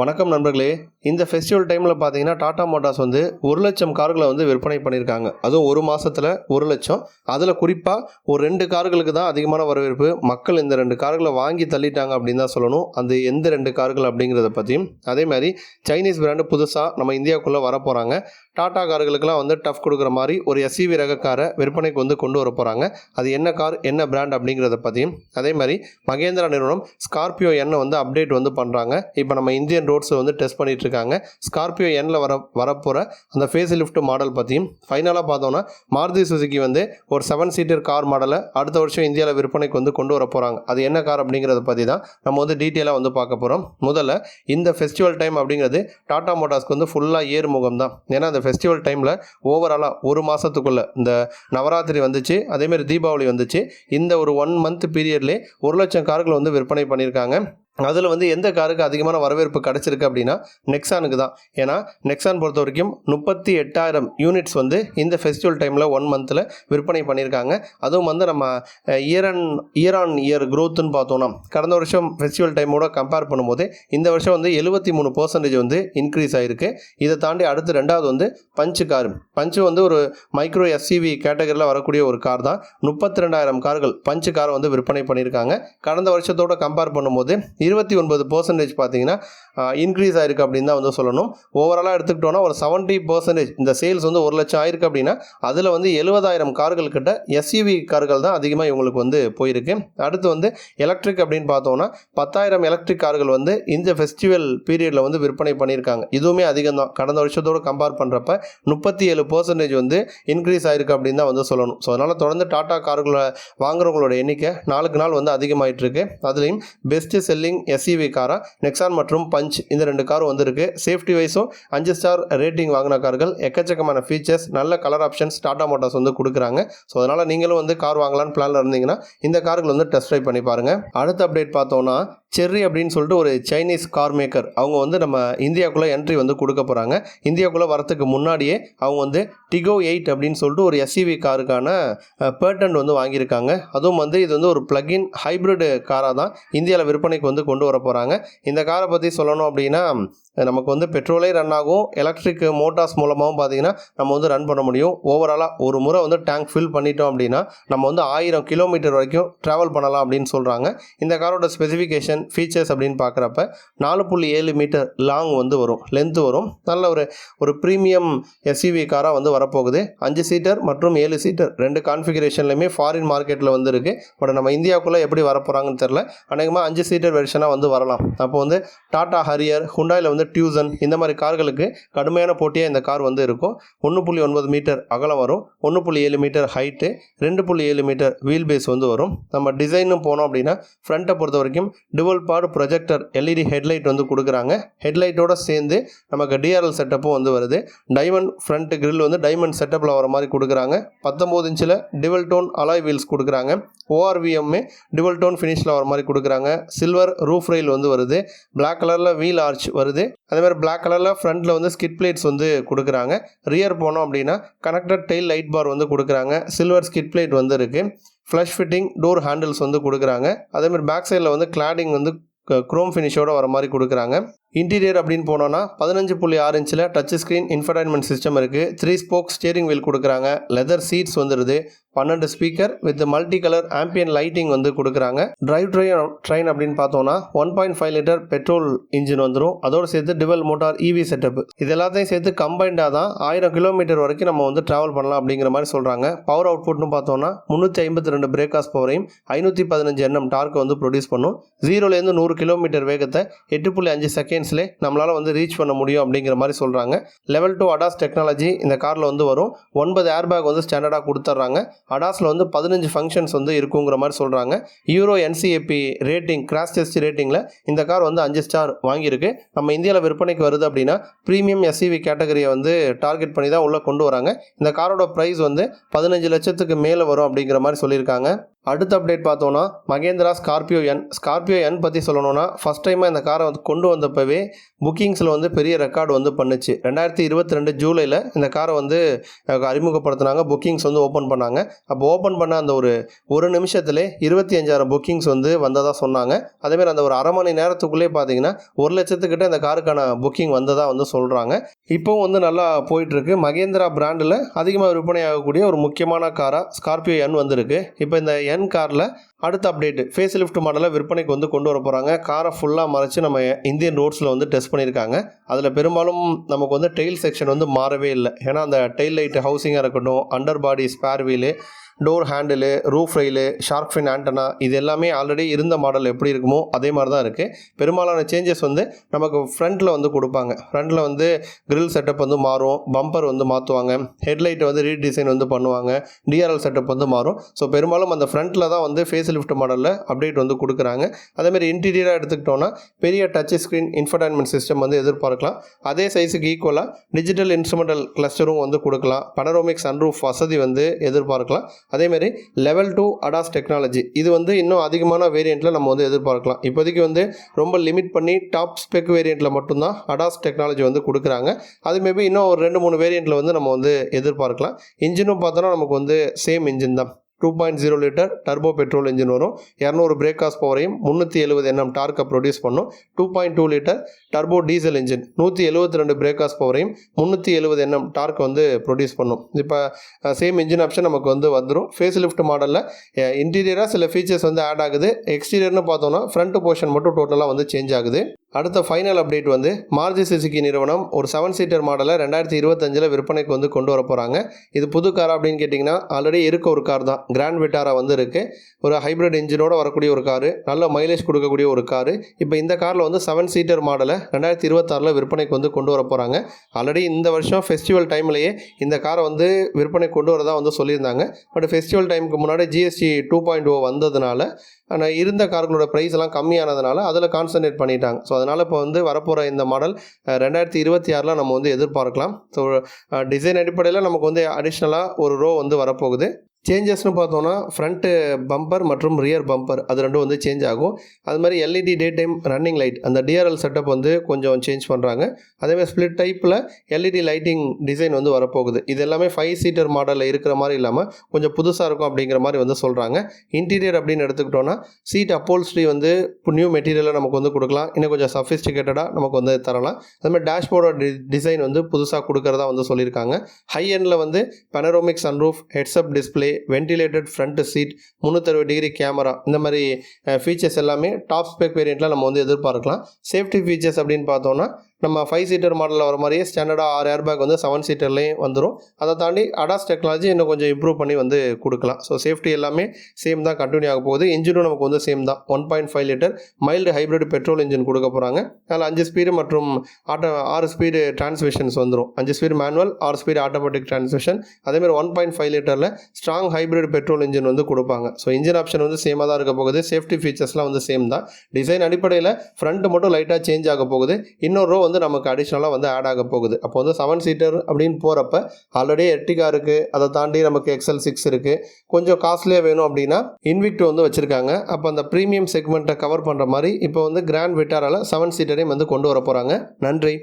வணக்கம் நண்பர்களே. இந்த ஃபெஸ்டிவல் டைமில் பார்த்தீங்கன்னா டாடா மோட்டார்ஸ் வந்து ஒரு லட்சம் கார்களை வந்து விற்பனை பண்ணியிருக்காங்க. அதுவும் ஒரு மாதத்தில் ஒரு லட்சம். அதில் குறிப்பாக ஒரு ரெண்டு கார்களுக்கு தான் அதிகமான வரவேற்பு. மக்கள் இந்த ரெண்டு கார்களை வாங்கி தள்ளிட்டாங்க அப்படின்னு தான் சொல்லணும். அந்த எந்த ரெண்டு கார்கள் அப்படிங்கிறத பற்றியும் அதே மாதிரி சைனீஸ் பிராண்டு புதுசாக நம்ம இந்தியாவுக்குள்ளே வர போகிறாங்க டாடா கார்களுக்கெல்லாம் வந்து டஃப் கொடுக்குற மாதிரி ஒரு எஸ்இவி ரக காரை விற்பனைக்கு வந்து கொண்டு வர போகிறாங்க அது என்ன கார் என்ன பிராண்ட் அப்படிங்கிறத பற்றியும் அதே மாதிரி மகேந்திரா நிறுவனம் ஸ்கார்பியோ எண்ணை வந்து அப்டேட் வந்து பண்ணுறாங்க இப்போ நம்ம இந்தியன் ரோட்ஸை வந்து டெஸ்ட் பண்ணிகிட்ருக்காங்க இருக்காங்க ஸ்கார்பியோ எண்ணில் வர வரப்போகிற அந்த ஃபேஸ் லிஃப்ட் மாடல் பற்றியும் ஃபைனலாக பார்த்தோன்னா மாருதி சுசுக்கி வந்து ஒரு செவன் சீட்டர் கார் மாடலை அடுத்த வருஷம் இந்தியாவில் விற்பனைக்கு வந்து கொண்டு வர போகிறாங்க அது என்ன கார் அப்படிங்கிறத பற்றி தான் நம்ம வந்து டீட்டெயிலாக வந்து பார்க்க போகிறோம் முதல்ல இந்த ஃபெஸ்டிவல் டைம் அப்படிங்கிறது டாடா மோட்டார்ஸ்க்கு வந்து ஃபுல்லாக ஏறுமுகம் தான். ஏன்னா அந்த ஃபெஸ்டிவல் டைமில் ஓவராலாக ஒரு மாதத்துக்குள்ளே இந்த நவராத்திரி வந்துச்சு அதேமாதிரி தீபாவளி வந்துச்சு. இந்த ஒரு ஒன் மந்த் பீரியட்லேயே ஒரு லட்சம் கார்கள் வந்து விற்பனை பண்ணியிருக்காங்க. அதில் வந்து எந்த காருக்கு அதிகமான வரவேற்பு கிடச்சிருக்கு அப்படின்னா நெக்ஸானுக்கு தான். ஏன்னா நெக்ஸான் பொறுத்த வரைக்கும் முப்பத்தி எட்டாயிரம் யூனிட்ஸ் வந்து இந்த ஃபெஸ்டிவல் டைமில் ஒன் மந்தில் விற்பனை பண்ணியிருக்காங்க. அதுவும் வந்து நம்ம year and year on year க்ரோத்துன்னு பார்த்தோம்னா கடந்த வருஷம் ஃபெஸ்டிவல் டைமோட கம்பேர் பண்ணும்போது இந்த வருஷம் வந்து எழுபத்தி மூணு பர்சன்டேஜ் வந்து இன்க்ரீஸ் ஆகிருக்கு இதை தாண்டி அடுத்து ரெண்டாவது வந்து பஞ்சு கார். பஞ்சு வந்து ஒரு மைக்ரோ எஸ்சிவி கேட்டகரியில் வரக்கூடிய ஒரு கார் தான். முப்பத்தி ரெண்டாயிரம் கார்கள் பஞ்சு காரை வந்து விற்பனை பண்ணியிருக்காங்க. கடந்த வருஷத்தோட கம்பேர் பண்ணும்போது இருபத்தி ஒன்பது பர்சன்டேஜ் பார்த்தீங்கன்னா இன்க்ரீஸ் ஆயிருக்கு அப்படின்னு தான் வந்து சொல்லணும். ஓவராலாக எடுத்துக்கிட்டோன்னா ஒரு செவன்ட்டி பர்சன்டேஜ் இந்த சேல்ஸ் வந்து ஒரு லட்சம் ஆயிருக்கு அப்படின்னா அதில் வந்து எழுபதாயிரம் கார்கள் கிட்ட எஸ்யூவி கார்கள் தான் அதிகமாக இவங்களுக்கு வந்து போயிருக்கு. அடுத்து வந்து எலக்ட்ரிக் அப்படின்னு பார்த்தோம்னா பத்தாயிரம் எலக்ட்ரிக் கார்கள் வந்து இந்த ஃபெஸ்டிவல் பீரியடில் வந்து விற்பனை பண்ணியிருக்காங்க. இதுவுமே அதிகம் தான். கடந்த வருஷத்தோடு கம்பேர் பண்ணுறப்ப முப்பத்தி ஏழு பர்சன்டேஜ் வந்து இன்க்ரீஸ் ஆயிருக்கு அப்படின்னு தான் வந்து சொல்லணும். ஸோ அதனால் தொடர்ந்து டாடா கார்களை வாங்குறவங்களோட எண்ணிக்கை நாளுக்கு நாள் வந்து அதிகமாயிட்டு இருக்கு. அதுலேயும் பெஸ்ட் செல்லிங் எஸ்இவி காரா நெக்ஸான் மற்றும் பஞ்ச் இந்த ரெண்டு காரும் வந்திருக்கு. சேஃப்டி வைஸும் அஞ்சு ஸ்டார் ரேட்டிங் வாங்கின கார்கள் எக்கச்சக்கமான ஃபீச்சர்ஸ் நல்ல கலர் ஆப்ஷன்ஸ் டாடா மோட்டார்ஸ் வந்து கொடுக்குறாங்க. ஸோ அதனால் நீங்களும் வந்து கார் வாங்கலாம்னு பிளானில் இருந்தீங்கன்னா இந்த கார்கள் வந்து டெஸ்ட் ட்ரைவ் பண்ணி பாருங்கள் அடுத்த அப்டேட் பார்த்தோன்னா செர்ரி அப்படின்னு சொல்லிட்டு ஒரு சைனீஸ் கார் மேக்கர் அவங்க வந்து நம்ம இந்தியாவுக்குள்ளே என்ட்ரி வந்து கொடுக்க போகிறாங்க இந்தியாவுக்குள்ளே வரத்துக்கு முன்னாடியே அவங்க வந்து டிகோ எயிட் அப்படின்னு சொல்லிட்டு ஒரு எஸ்இவி காருக்கான பேட்டன்ட் வந்து வாங்கியிருக்காங்க. அதுவும் வந்து இது வந்து ஒரு பிளக்இன் ஹைப்ரிட் காராக தான் இந்தியாவில் விற்பனைக்கு வந்து கொண்டு வர போகிறாங்க இந்த காரை பற்றி சொல்லணும் அப்படின்னா நமக்கு வந்து பெட்ரோலே ரன் ஆகும். எலக்ட்ரிக் மோட்டார்ஸ் மூலமாகவும் பார்த்தீங்கன்னா நம்ம வந்து ரன் பண்ண முடியும். ஓவராலாக ஒரு முறை வந்து டேங்க் ஃபில் பண்ணிட்டோம் அப்படின்னா நம்ம வந்து ஆயிரம் கிலோமீட்டர் வரைக்கும் ட்ராவல் பண்ணலாம் அப்படின்னு சொல்கிறாங்க இந்த காரோட ஸ்பெசிஃபிகேஷன் ஃபீச்சர்ஸ் அப்படின்னு பார்க்குறப்ப நாலு புள்ளி ஏழு மீட்டர் லாங் வந்து வரும். லென்த்து வரும். நல்ல ஒரு ஒரு ப்ரீமியம் எஸ்யூவி காராக வந்து வரப்போகுது. அஞ்சு சீட்டர் மற்றும் ஏழு சீட்டர் ரெண்டு கான்ஃபிகரேஷன்லையுமே ஃபாரின் மார்க்கெட்டில் வந்து இருக்குது பட் நம்ம இந்தியாவுக்குள்ளே எப்படி வரப்போகிறாங்கன்னு தெரில அநேகமாக அஞ்சு சீட்டர் வெர்ஷனாக வந்து வரலாம். அப்போ வந்து டாடா ஹரியர் ஹுண்டாயில் வந்து டியூசன் இந்த மாதிரி கார்களுக்கு கடுமையான போட்டியாக இந்த கார் வந்து இருக்கும். ஒன்று புள்ளி ஒன்பது மீட்டர் அகலம் வரும். ஒன்று புள்ளி ஏழு மீட்டர் ஹைட்டு ரெண்டு புள்ளி ஏழு மீட்டர் வீல் பேஸ் வந்து வரும். நம்ம டிசைனும் போனோம் அப்படின்னா ஃப்ரண்ட்டை பொறுத்த வரைக்கும் டுவெல் பாடு ப்ரொஜெக்டர் எல்இடி ஹெட்லைட் வந்து கொடுக்குறாங்க. ஹெட்லைட்டோட சேர்ந்து நமக்கு டிஆர்எல் செட்டப்பும் வந்து வருது. டைமண்ட் ஃப்ரண்ட் கிரில் வந்து டைமண்ட் செட்டப்பில் வர மாதிரி கொடுக்குறாங்க. பத்தொம்போது இன்ச்சில் டிவல் டோன் அலாய் வீல்ஸ் கொடுக்குறாங்க. ஓஆர்விஎம்மே டிவல் டோன் ஃபினிஷில் வர மாதிரி கொடுக்குறாங்க. சில்வர் ரூஃப் ரெயில் வந்து வருது. பிளாக் கலரில் வீல் ஆர்ச் வருது. அதே மாதிரி பிளாக் கலரில் ஃப்ரண்ட்டில் வந்து ஸ்கிட் பிளேட்ஸ் வந்து கொடுக்குறாங்க. ரியர் போனோம் அப்படின்னா கனெக்டட் டெயில் லைட் பார் வந்து கொடுக்குறாங்க. சில்வர் ஸ்கிட் பிளேட் வந்து இருக்குது ஃப்ளஷ் ஃபிட்டிங் டோர் ஹேண்டில்ஸ் வந்து கொடுக்குறாங்க. அதேமாதிரி பேக் சைடில் வந்து கிளாடிங் வந்து க்ரோம் ஃபினிஷோட வர மாதிரி கொடுக்குறாங்க. இன்டீரியர் அப்படின்னு போனோன்னா பதினஞ்சு புள்ளி ஆறு இன்ச்சில் டச் ஸ்க்ரீன் இன்ஃபர்டைன்மெண்ட் சிஸ்டம் இருக்குது த்ரீ ஸ்போக் ஸ்டியரிங் வீல் கொடுக்குறாங்க. லெதர் சீட்ஸ் வந்துடுது பன்னெண்டு speaker with multi colour ambient lighting வந்து கொடுக்குறாங்க. டிரைவ் ட்ரெயின் ட்ரெயின் அப்படின்னு பார்த்தோன்னா one point five litre petrol engine வந்துடும் அதோடு சேர்த்து டிவல் மோட்டார் இவி செட்டப் இது எல்லாத்தையும் சேர்த்து கம்பைண்டாக தான் ஆயிரம் கிலோமீட்டர் வரைக்கும் நம்ம வந்து ட்ராவல் பண்ணலாம் அப்படிங்கிற மாதிரி சொல்கிறாங்க பவர் அவுட்புட்னு பார்த்தோன்னா முந்நூற்றி ஐம்பத்தி ரெண்டு பிரேக்காஸ் பவரையும் ஐநூற்றி பதினஞ்சு எண்ணம் டார்க்கை வந்து ப்ரொடியூஸ் பண்ணும். ஜீரோலேருந்து நூறு கிலோமீட்டர் வேகத்தை எட்டு புள்ளி அஞ்சு செகண்ட் செகண்ட்ஸ்லேயே நம்மளால் வந்து ரீச் பண்ண முடியும் அப்படிங்கிற மாதிரி சொல்கிறாங்க லெவல் டூ அடாஸ் டெக்னாலஜி இந்த காரில் வந்து வரும். ஒன்பது ஏர்பேக் வந்து ஸ்டாண்டர்டாக கொடுத்துட்றாங்க அடாஸில் வந்து பதினஞ்சு ஃபங்க்ஷன்ஸ் வந்து இருக்குங்கிற மாதிரி சொல்கிறாங்க Euro NCAP rating crash test ரேட்டிங்கில் இந்த கார் வந்து அஞ்சு ஸ்டார் வாங்கியிருக்கு. நம்ம இந்தியாவில் விற்பனைக்கு வருது அப்படின்னா ப்ரீமியம் எஸ்இவி கேட்டகரியை வந்து டார்கெட் பண்ணி தான் உள்ளே கொண்டு வராங்க. இந்த காரோட ப்ரைஸ் வந்து பதினஞ்சு லட்சத்துக்கு மேலே வரும் அப்படிங்கிற மாதிரி சொல்லியிருக்காங்க. அடுத்த அப்டேட் பார்த்தோன்னா Mahindra Scorpio N Scorpio N பற்றி சொல்லணும்னா ஃபஸ்ட் டைமாக இந்த காரை வந்து கொண்டு வந்தப்பவே புக்கிங்ஸில் வந்து பெரிய ரெக்கார்டு வந்து பண்ணுச்சு. ரெண்டாயிரத்தி இருபத்தி ரெண்டு ஜூலையில் இந்த காரை வந்து அறிமுகப்படுத்தினாங்க. புக்கிங்ஸ் வந்து ஓப்பன் பண்ணாங்க. அப்போ ஓப்பன் பண்ண அந்த ஒரு ஒரு நிமிஷத்துலே இருபத்தி அஞ்சாயிரம் புக்கிங்ஸ் வந்து வந்ததாக சொன்னாங்க. அதேமாதிரி அந்த ஒரு அரை மணி நேரத்துக்குள்ளே பார்த்தீங்கன்னா ஒரு லட்சத்துக்கிட்ட இந்த காருக்கான புக்கிங் வந்ததாக வந்து சொல்கிறாங்க இப்போவும் வந்து நல்லா போயிட்டுருக்கு. மகேந்திரா பிராண்டில் அதிகமாக விற்பனை ஆகக்கூடிய ஒரு முக்கியமான காராக ஸ்கார்பியோ என் வந்திருக்கு. இப்போ இந்த என் காரில் அடுத்த அப்டேட் ஃபேஸ் லிஃப்ட் மாடலை விற்பனைக்கு வந்து கொண்டு வர போகிறாங்க காரை ஃபுல்லாக மறைச்சு நம்ம இந்தியன் ரோட்ஸில் வந்து டெஸ்ட் பண்ணியிருக்காங்க. அதில் பெரும்பாலும் நமக்கு வந்து டெயில் செக்ஷன் வந்து மாறவே இல்லை. ஏன்னா அந்த டெயில் லைட் ஹவுசிங்காக இருக்கட்டும் under body spare wheel door handle roof rail shark fin antenna இது எல்லாமே ஆல்ரெடி இருந்த மாடல் எப்படி இருக்குமோ அதே மாதிரி தான் இருக்குது பெரும்பாலான சேஞ்சஸ் வந்து நமக்கு ஃப்ரண்ட்டில் வந்து கொடுப்பாங்க. ஃப்ரண்ட்டில் வந்து கிரில் செட்டப் வந்து மாறும் பம்பர் வந்து மாற்றுவாங்க ஹெட்லைட்டை வந்து ரீடிசைன் வந்து பண்ணுவாங்க டிஆர்எல் செட்டப் வந்து மாறும். ஸோ பெரும்பாலும் அந்த ஃப்ரண்ட்டில் தான் வந்து ஃபேஸ் லிஃப்ட் மாடலில் அப்டேட் வந்து கொடுக்குறாங்க. அதேமாதிரி இன்டீரியராக எடுத்துக்கிட்டோன்னா பெரிய டச் ஸ்க்ரீன் இன்ஃபர்டைன்மெண்ட் சிஸ்டம் வந்து எதிர்பார்க்கலாம். அதே சைஸுக்கு ஈக்குவலாக டிஜிட்டல் இன்ஸ்ட்ருமெண்டல் கிளஸ்டரும் வந்து கொடுக்கலாம். பனரோமிக் சன்ரூஃப் வசதி வந்து எதிர்பார்க்கலாம். அதேமாரி லெவல் டூ அடாஸ் டெக்னாலஜி இது வந்து இன்னும் அதிகமான வேரியண்ட்டில் நம்ம வந்து எதிர்பார்க்கலாம். இப்போதைக்கு வந்து ரொம்ப லிமிட் பண்ணி டாப் ஸ்பெக் வேரியண்ட்டில் மட்டும்தான் அடாஸ் டெக்னாலஜி வந்து கொடுக்குறாங்க. அது மேபி இன்னும் ஒரு ரெண்டு மூணு வேரியண்ட்டில் வந்து நம்ம வந்து எதிர்பார்க்கலாம். இன்ஜினும் பார்த்தோன்னா நமக்கு வந்து சேம் இன்ஜின் தான். Two point zero litre turbo petrol engine வரும். இரநூறு பிரேக்காஸ் பவரையும் முந்நூற்றி எழுபது என்எம் டார்க்கை ப்ரொடியூஸ் பண்ணும். Two point two litre turbo diesel engine நூற்றி எழுபத்தி ரெண்டு பிரேக்காஸ் பவரையும் முந்நூற்றி எழுபது என்எம் டார்க் வந்து ப்ரொடியூஸ் பண்ணும். இப்போ சேம் இன்ஜின் ஆப்ஷன் நமக்கு வந்து வந்துடும் ஃபேஸ் லிஃப்ட் மாடலில் இன்டீரியராக சில ஃபீச்சர்ஸ் வந்து ஆட் ஆகுது. எக்ஸ்டீரியர்னு பார்த்தோன்னா ஃப்ரண்ட் போர்ஷன் மட்டும் டோட்டலாக வந்து சேஞ்ச் ஆகுது. அடுத்த ஃபைனல் அப்டேட் வந்து மாருதி சுசுகி நிறுவனம் ஒரு செவன் சீட்டர் மாடலை ரெண்டாயிரத்தி இருபத்தஞ்சில் விற்பனைக்கு வந்து கொண்டு வர போகிறாங்க இது புது கார் அப்படின்னு கேட்டிங்கன்னா ஆல்ரெடி இருக்க ஒரு கார் தான். கிராண்ட் விட்டாரா வந்து இருக்குது ஒரு ஹைப்ரிட் இன்ஜினோட வரக்கூடிய ஒரு காரு நல்ல மைலேஜ் கொடுக்கக்கூடிய ஒரு காரு இப்போ இந்த காரில் வந்து செவன் சீட்டர் மாடலை ரெண்டாயிரத்தி இருபத்தாறில் விற்பனைக்கு வந்து கொண்டு வர போகிறாங்க ஆல்ரெடி இந்த வருஷம் ஃபெஸ்டிவல் டைம்லேயே இந்த காரை வந்து விற்பனை கொண்டு வரதா வந்து சொல்லியிருந்தாங்க. பட் ஃபெஸ்டிவல் டைமுக்கு முன்னாடி ஜிஎஸ்டி டூ பாயிண்ட் ஓ வந்ததுனால ஆனால் இருந்த கார்களோட ப்ரைஸ் எல்லாம் கம்மியானதுனால அதில் கான்சன்ட்ரேட் பண்ணிட்டாங்க. ஸோ அதனால் இப்போ வந்து வரப்போகிற இந்த மாடல் ரெண்டாயிரத்தி இருபத்தி ஆறில் நம்ம வந்து எதிர்பார்க்கலாம். ஸோ டிசைன் அடிப்படையில் நமக்கு வந்து அடிஷ்னலாக ஒரு ரோ வந்து வரப்போகுது. சேஞ்சஸ்னு பார்த்தோன்னா ஃப்ரண்ட்டு பம்பர் மற்றும் ரியர் பம்பர் அது ரெண்டும் வந்து சேஞ்ச் ஆகும். அது மாதிரி LED day time running light அந்த டிஆர்எல் செட்டப் வந்து கொஞ்சம் சேஞ்ச் பண்ணுறாங்க அதேமாதிரி ஸ்ப்ளிட் டைப்பில் எல்இடி லைட்டிங் டிசைன் வந்து வரப்போகுது. இது எல்லாமே ஃபைவ் சீட்டர் மாடலில் இருக்கிற மாதிரி இல்லாமல் கொஞ்சம் புதுசாக இருக்கும் அப்படிங்கிற மாதிரி வந்து சொல்கிறாங்க இன்டீரியர் அப்படின்னு எடுத்துக்கிட்டோன்னா சீட் அப்போல்ஸ்ட்ரி வந்து நியூ மெட்டீரியலாக நமக்கு வந்து கொடுக்கலாம். இன்னும் கொஞ்சம் சஃபிஸ்டிகேட்டடாக நமக்கு வந்து தரலாம். அதுமாதிரி டேஷ்போர்டோட டி டிசைன் வந்து புதுசாக கொடுக்கறதா வந்து சொல்லியிருக்காங்க. ஹை எண்டில் வந்து panoramic sunroof heads up display ventilated front seat முந்நூற்றறுபது degree camera இந்த மாதிரி ஃபீச்சர்ஸ் எல்லாமே டாப் ஸ்பெக் வேரியண்ட்டில் நம்ம வந்து எதிர்பார்க்கலாம். சேஃப்டி ஃபீச்சர்ஸ் அப்படின்னு பார்த்தோன்னா நம்ம ஃபைவ் சீட்டர் மாடலில் வர மாதிரியே ஸ்டாண்டர்டாக ஆறு ஏர் பேக் வந்து செவன் சீட்டர்லேயும் வந்துடும் அதை தாண்டி அடாஸ் டெக்னாலஜி இன்னும் கொஞ்சம் இம்ப்ரூவ் பண்ணி வந்து கொடுக்கலாம். ஸோ சேஃப்டி எல்லாமே சேம் தான் கண்டினியூ ஆக போகுது. இன்ஜினும் நமக்கு வந்து சேம் தான். One point five litre mild hybrid petrol engine கொடுக்க போகிறாங்க அதில் அஞ்சு ஸ்பீடு மற்றும் ஆட்டோ ஆறு ஸ்பீடு டிரான்ஸ்மிஷன்ஸ் வந்துடும் அஞ்சு ஸ்பீடு மேனுவல் ஆறு ஸ்பீடு ஆட்டோமேட்டிக் டிரான்ஸ்மிஷன் அதேமாதிரி ஒன் பாயிண்ட் ஃபைவ் லிட்டரில் ஸ்ட்ராங் ஹைப்ரிட் பெட்ரோல் இன்ஜின் வந்து கொடுப்பாங்க. ஸோ இன்ஜின் ஆப்ஷன் வந்து சேமாக தான் இருக்க போகுது. சேஃப்டி ஃபீச்சர்ஸ்லாம் வந்து சேம் தான். டிசைன் அடிப்படையில் ஃப்ரண்ட் மட்டும் லைட்டாக சேஞ்ச் ஆக போகுது. இன்னொரு ரோ வந்து நமக்கு அடிஷ்னலாக வந்து ஆட் ஆக போகுது. அப்போ வந்து செவன் சீட்டர் அப்படின்னு போகிறப்ப ஆல்ரெடி எர்டிகா இருக்குது அதை தாண்டி நமக்கு எக்ஸல் சிக்ஸ் இருக்குது கொஞ்சம் காஸ்ட்லியாக வேணும் அப்படின்னா இன்விக்ட் வந்து வச்சுருக்காங்க. அப்போ அந்த ப்ரீமியம் செக்மெண்ட்டை கவர் பண்ணுற மாதிரி இப்போ வந்து கிராண்ட் விட்டாரால் செவன் சீட்டரையும் வந்து கொண்டு வர போகிறாங்க நன்றி.